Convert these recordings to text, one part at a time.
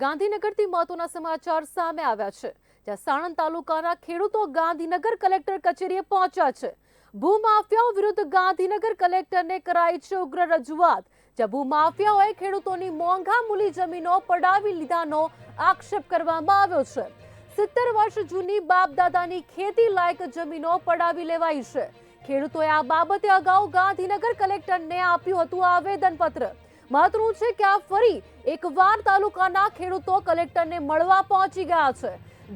ગાંધીનગરથી મહત્વના સમાચાર સામે આવ્યા છે. જ્યાં સાણંદ તાલુકાના ખેડૂતો ગાંધીનગર કલેક્ટર કચેરીએ પહોંચ્યા છે. ભૂમાફિયાઓ વિરુદ્ધ ગાંધીનગર કલેક્ટરને કરાઈ છે ઉગ્ર રજૂઆત. જ્યાં ભૂમાફિયાઓએ ખેડૂતોની મોંઘા મૂલી જમીનો પડાવી લીધાનો આક્ષેપ કરવામાં આવ્યો છે. સિત્તેર વર્ષ જૂની બાપદાદાની ખેતી લાયક જમીનો પડાવી લેવાઈ છે. ખેડૂતોએ આ બાબતે અગાઉ ગાંધીનગર કલેક્ટરને આપ્યું હતું આવેદનપત્ર. મહત્વનું છે કે આ ફરી એકવાર તાલુકાના ખેડૂતો કલેક્ટરને મળવા પહોંચી ગયા છે.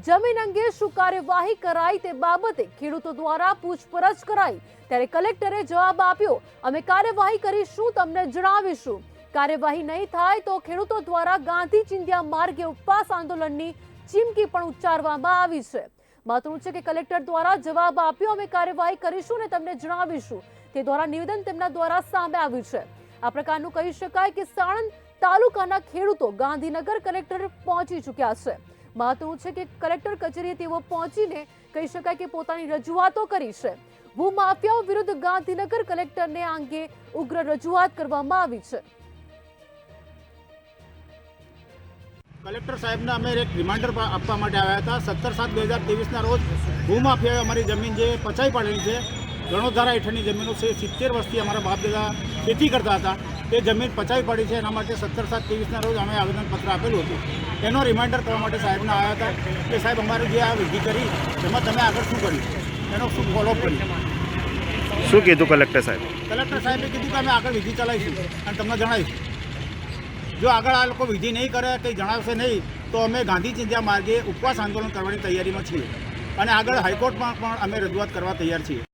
જમીન અંગે શું કાર્યવાહી કરાઈ તે બાબતે ખેડૂતો દ્વારા પૂછપરછ કરાઈ. ત્યારે કલેક્ટરે જવાબ આપ્યો, અમે કાર્યવાહી કરીશું, તમને જણાવીશું. કાર્યવાહી નહીં થાય તો ખેડૂતો દ્વારા ગાંધી ચિંધ્યા માર્ગે ઉપવાસ આંદોલનની ચીમકી પણ ઉચ્ચારવામાં આવી છે. મહત્વનું છે કે કલેક્ટર દ્વારા જવાબ આપ્યો, અમે કાર્યવાહી કરીશું અને તમને જણાવીશું. તે દ્વારા નિવેદન તેમના દ્વારા સામે આવ્યું છે. આ પ્રકારનું કહી શકાય કે સાણંદ તાલુકાના ખેડૂતો ગાંધીનગર કલેક્ટર પહોંચી ચૂક્યા છે. મહત્વનું છે કે કલેક્ટર કચેરીએ તેઓ પહોંચીને કહી શકાય કે પોતાની રજૂઆતો કરી છે. ભૂમાફિયાઓ વિરુદ્ધ ગાંધીનગર કલેક્ટરને અંગે ઉગ્ર રજૂઆત કરવામાં આવી છે. કલેક્ટર સાહેબને અમે એક રિમાઇન્ડર આપવા માટે આવ્યા હતા. સત્તર સાત બે હજાર ત્રેવીસના રોજ ભૂમાફિયાએ અમારી જમીન જે પચાઈ પાડેલી છે રણોધારા હેઠળની જમીનો છે સિત્તેર વર્ષથી અમારા બાપ દાદા ખેતી કરતા હતા. તે જમીન પચાવી પડી છે એના માટે સત્તર સાત ત્રેવીસના રોજ અમે આવેદનપત્ર આપેલું હતું. એનો રિમાઇન્ડર કરવા માટે સાહેબને આવ્યા હતા કે સાહેબ અમારે જે આ વિધિ કરી એમાં તમે આગળ શું કર્યું? એનો શું ફોલોઅપ કર્યું? શું કીધું કલેક્ટર સાહેબ? કલેક્ટર સાહેબે કીધું કે અમે આગળ વિધિ ચલાવીશું અને તમને જણાવીશું. જો આગળ આ લોકો વિધિ નહીં કરે કંઈ જણાવશે નહીં તો અમે ગાંધી ચિંધ્યા માર્ગે ઉપવાસ આંદોલન કરવાની તૈયારીમાં છીએ. અને આગળ હાઈકોર્ટમાં પણ અમે રજૂઆત કરવા તૈયાર છીએ.